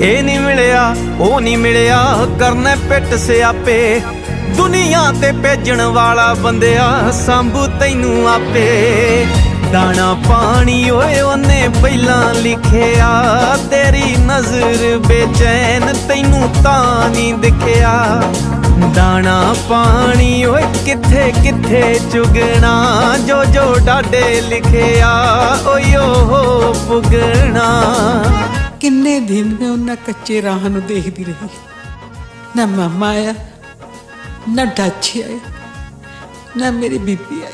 ਇਹ ਨਹੀਂ ਮਿਲਿਆ, ਉਹ ਨਹੀਂ ਮਿਲਿਆ, ਕਰਨੇ ਪਿੱਟ ਸਿਆਪੇ। ਦੁਨੀਆ ਤੇ ਭੇਜਣ ਵਾਲਾ ਬੰਦਿਆ ਸੰਭੂ ਤੈਨੂੰ ਆਪੇ। ਦਾਣਾ ਪਾਣੀ ਓਏ ਉਹਨੇ ਪਹਿਲਾਂ ਲਿਖਿਆ, ਤੇਰੀ ਨਜ਼ਰ ਬੇਚੈਨ ਤੈਨੂੰ ਤਾਂ ਨਹੀਂ ਦਿਖਿਆ। ਦਾਣਾ ਪਾਣੀ ਓਏ ਕਿੱਥੇ ਕਿੱਥੇ ਚੁਗਣਾ, ਜੋ ਜੋ ਡਾਡੇ ਲਿਖਿਆ, ਓਏ ਓ ਪੁਗਣਾ ਕਿੰਨੇ ਦਿਨ ਮੈਂ ਉਹਨਾਂ ਕੱਚੇ ਰਾਹਾਂ ਨੂੰ ਦੇਖਦੀ ਰਹੀ। ਨਾ ਮਾਮਾ ਆਇਆ, ਨਾ ਡਾਚੀ ਆਇਆ ਨਾ ਮੇਰੀ ਬੀਬੀ ਆਈ।